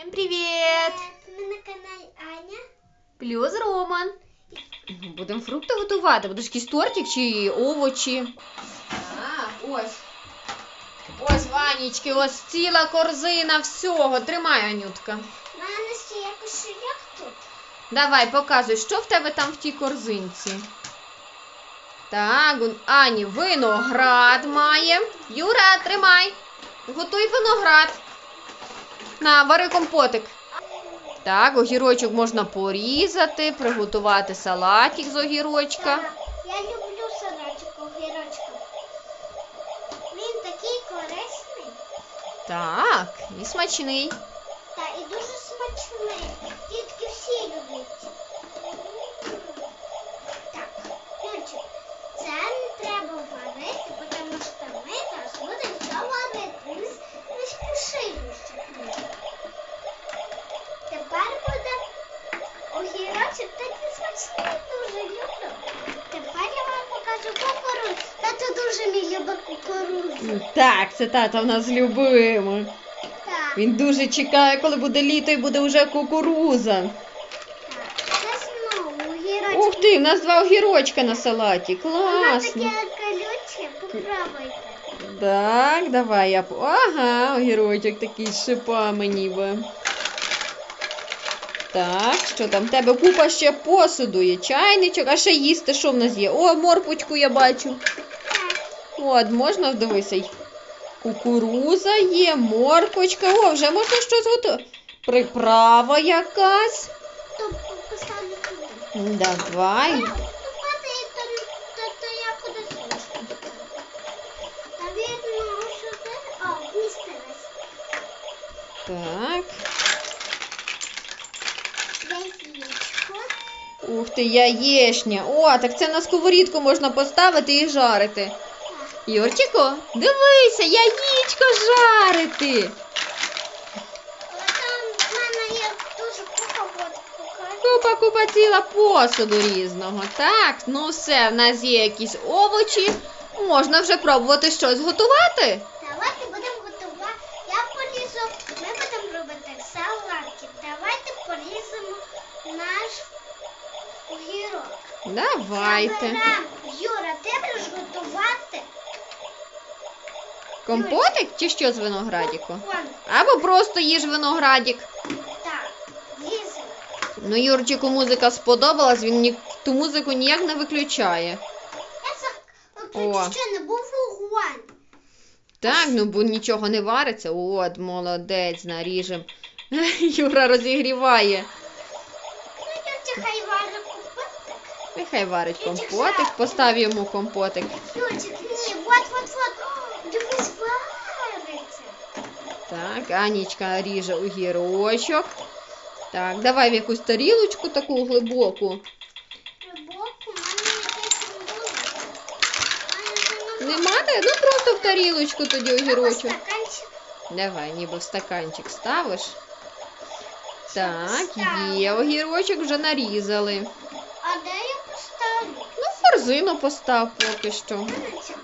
Всем привіт! Ми на каналі Аня. Плюс Роман. Будемо фрукти готувати. Будеш якийсь тортик чи овочі. А, ось. Ось, Ванічки, ось ціла корзина всього. Тримай, Анютка. У мене ще є кошельок тут. Давай, показуй, що в тебе там в тій корзинці. Так, у Ані виноград має. Юра, тримай. Готуй виноград. На, вари компотик. Так, огірочок можна порізати, приготувати салатик з огірочка. Я люблю салатик огірочка. Він такий корисний Так, і смачний. та і дуже смачний. Дітки всі люблять. Дуже любить кукурудзу. Так, це тата в нас любимо. Так, Він дуже чекає, коли буде літо і буде вже кукуруза. Ух ти, в нас два огірочка на салаті. Класно. таке колюче, попробуйте. Так, давай я. Ага, огірочок такий з шипами ніби. Так, що там? В тебе купа ще посуду є, чайничок, а ще їсти, що в нас є? О, морпочку я бачу. От, можна вдивися. й Кукуруза є, морквочка. О, вже можна щось готувати. Приправа якась. то поставлю туди. Давай. Так. Ух ти, яєшня. О, так це на сковорідку можна поставити і жарити. Юрчику, дивися, яєчко жарити. Купа. Купа, ціла посуду різного. Так, ну все, в нас є якісь овочі. Можна вже пробувати щось готувати. Давайте будемо готувати. Я полізу. Ми будемо робити салатик. Давайте поріземо наш огірок. Давайте. Заберем. Юра, ти будеш готувати? Компотик чи що з виноградіку? Або просто їж виноградік. так, ліземо. Ну, Юрчику музика сподобалась, він ні... ту музику ніяк не виключає. Я за... О. Ще не був вогонь. Так, ну бо нічого не вариться. От, молодець, наріжем. Юра розігріває. Ну, Юрчик, хай варить купити. Нехай варить компотик, постав йому компотик. Юрчик, ні, вот, вот, вот. Вариться. Так, Анічка ріже огірочок. Так, давай в якусь тарілочку таку глибоку. Рибок у мене якийсь не було. У мене вже нема. Нема де? Ну просто в тарілочку тоді огірочок. Стаканчик. Давай, ніби в стаканчик ставиш. Так, Поставила. є огірочок, вже нарізали. А де я поставлю? Ну, корзину постав поки що. У мене це-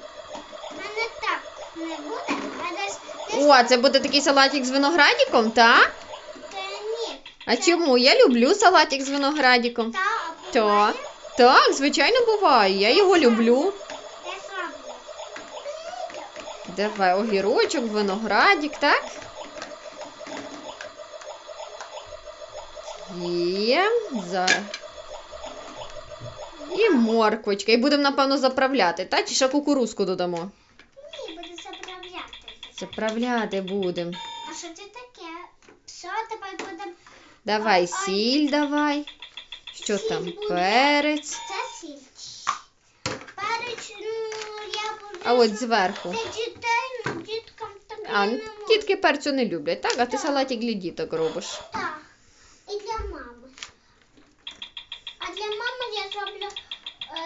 у мене так не буде, а десь десь О, це буде такий салатик з виноградиком, так? та ні. А чому? Я люблю салатик з виноградиком. Та, а буває, Так, звичайно, буває. Я його люблю. Давай, огірочок, виноградик, так? Є. За... І морквочка. І будемо, напевно, заправляти, так? Чи ще кукурузку додамо? Заправляти. Будемо. А що це таке? Все, тепер будемо. Давай Ой. сіль давай. Що Сіль там? буде. Перець. Це сіль. Перець, ну, я буду. А от зверху. Для дітей, ну, діткам так. А, не можна. дітки перцю не люблять, так? А ти салатик для діток робиш. Так. І для мами. А для мами я зроблю е,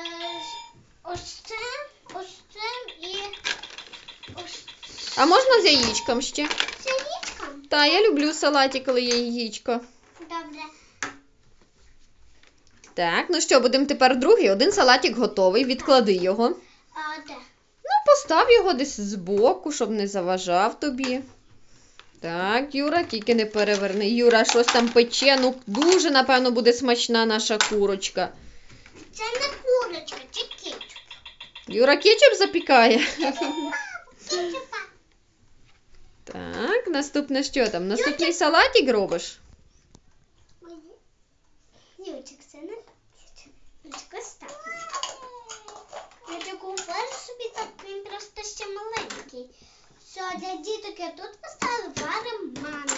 ось це, ось це і ось А можна з яєчком ще? це яєчком. Та, я люблю салатик, коли є яєчко. Добре. Так, ну що, будемо тепер другий. Один салатик готовий, відклади його. А де? Ну, постав його десь збоку, щоб не заважав тобі. Так, Юра, тільки не переверни. Юра, щось там пече. Ну, дуже, напевно, буде смачна наша курочка. Це не курочка, це кетчуп. Юра кетчуп запікає. Кетчупа. Так, наступне що там? Наступний салатик робиш? Юрчик, це не так. Ось так. Уважи собі так, він просто ще маленький. Все, для діток я тут поставила варим мамі.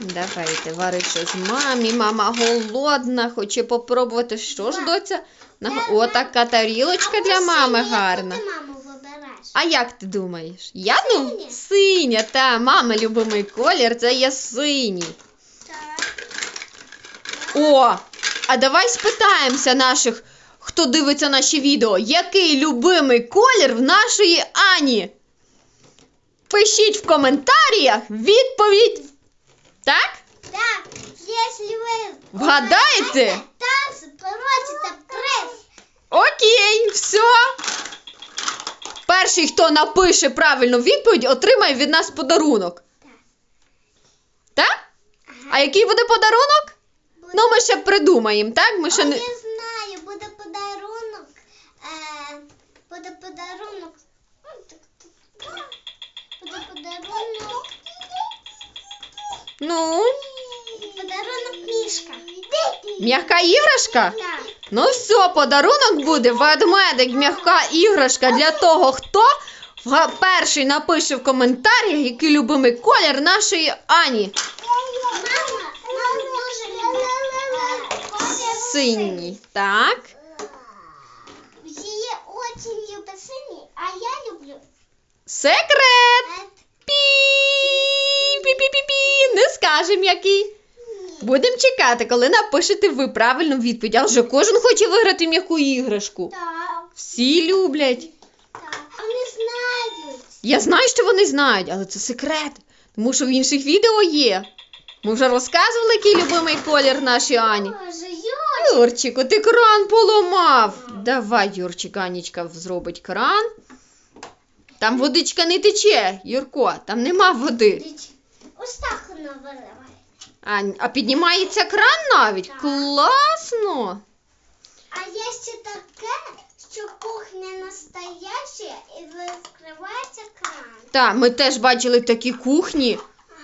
Давайте, вари щось мамі. Мама голодна, хоче попробувати. Що ж, доця? Нам... О, тарілочка для мами гарна. А як ти думаєш? Я думаю, Синє. синя, та мама любимий колір, це є синій. Так. О, а давай спитаємося наших, хто дивиться наші відео, який любимий колір в нашої Ані? Пишіть в коментарях відповідь. Так? Так, якщо ви Вгадаєте? так, получите приз. Окей, все. Перший, хто напише правильну відповідь, отримає від нас подарунок. Так. Так? Ага. А який буде подарунок? Буде- Ну, ми ще придумаємо, так? Ми ще О, не. я знаю, буде подарунок. Е, буде подарунок. Буде подарунок. Ну, Подарунок мішка. м'яка іграшка? Так. Ну все, подарунок буде ведмедик, м'яка іграшка для того, хто перший напише в коментарях, який любимий колір нашої Ані. Дуже Синій. Так. Її очень любить синій, а я люблю Секрет. Пі. Пі-пі-пі-пі. Не скажем який. Будемо чекати, коли напишете ви правильну відповідь. А вже кожен хоче виграти м'яку іграшку. Так, Всі люблять. Я знаю, що вони знають, але це секрет. Тому що в інших відео є. Ми вже розказували, який любимий колір нашій Ані. Юрчику, ти кран поламав. Давай, Юрчик, Анічка зробить кран. Там водичка не тече, Юрко, там нема води. Ось так воно виливає. А, а піднімається кран навіть? Так. Класно. А є ще таке, що кухня настояща і відкривається кран. Так, ми теж бачили такі кухні.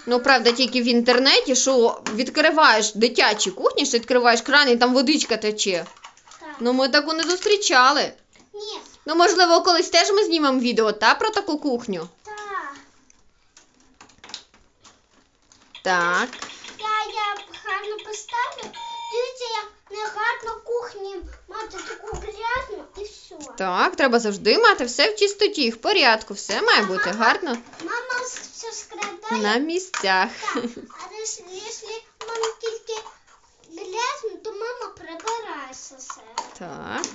Ну, правда, тільки в інтернеті, що відкриваєш дитячі кухні, що відкриваєш кран і там водичка тече. Так. Ну, ми таку не зустрічали. Ні, Ну, можливо, колись теж ми знімемо відео, та про таку кухню. так. Так. Я, я гарно поставлю. Дивіться, як не гарно кухні мати таку грязну і все. Так, треба завжди мати все в чистоті, в порядку, все має бути гарно Мама все скрадає. на місцях. Так. А якщо мама тільки грязно, то мама прибирає все. Так.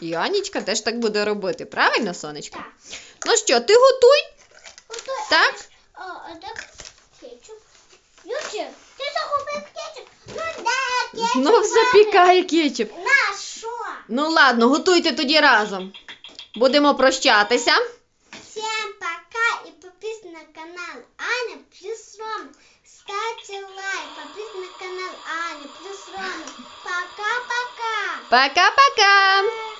І Анічка теж так буде робити, правильно, сонечко? Так. Ну що, ти готуй? Ото, Так. А, а де кетчуп? Ючі, ти загубив кетчуп? Ну де кетчуп? Знов запікає кетчуп. Ну ладно, готуйте тоді разом. Будемо прощатися. Всем пока и подписывайтесь на канал Аня плюс Рома. Ставьте лайк, подписывайтесь на канал Аня плюс Рома. Пока-пока. Пока-пока!